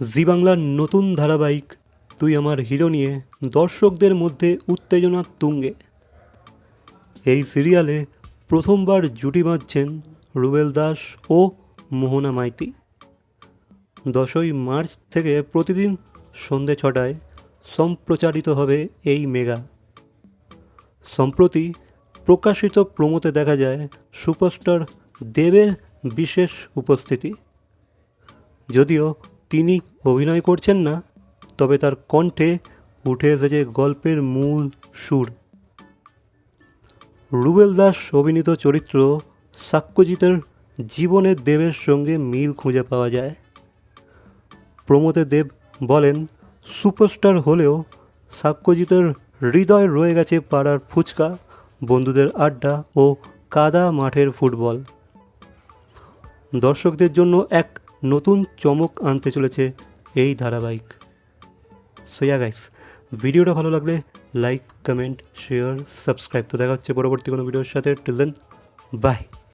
জি বাংলার নতুন ধারাবাহিক, তুই আমার হিরো নিয়ে দর্শকদের মধ্যে উত্তেজনা তুঙ্গে। এই সিরিয়ালে প্রথমবার জুটি বাঁধছেন রুবেল দাস ও মোহনা মাইতি। দশই মার্চ থেকে প্রতিদিন সন্ধে ছটায় সম্প্রচারিত হবে এই মেগা। সম্প্রতি প্রকাশিত প্রমোতে দেখা যায় সুপারস্টার দেবের বিশেষ উপস্থিতি। যদিও তিনি অভিনয় করছেন না, তবে তার কণ্ঠে উঠে এসেছে গল্পের মূল সুর। রুবেল দাস অভিনীত চরিত্র সাক্ষ্যজিতের জীবনের দেবের সঙ্গে মিল খুঁজে পাওয়া যায়। প্রমোদে দেব বলেন, সুপারস্টার হলেও সাক্ষ্যজিতের হৃদয় রয়ে গেছে পাড়ার ফুচকা, বন্ধুদের আড্ডা ও কাদা মাঠের ফুটবল। দর্শকদের জন্য এক নতুন চমক আনতে চলেছে এই ধারাবাহিক। সোয়া গাইস ভিডিওটা ভালো লাগলে লাইক কমেন্ট শেয়ার সাবস্ক্রাইব তো দেখা হচ্ছে পরবর্তী কোনো ভিডিওর সাথে। Till then by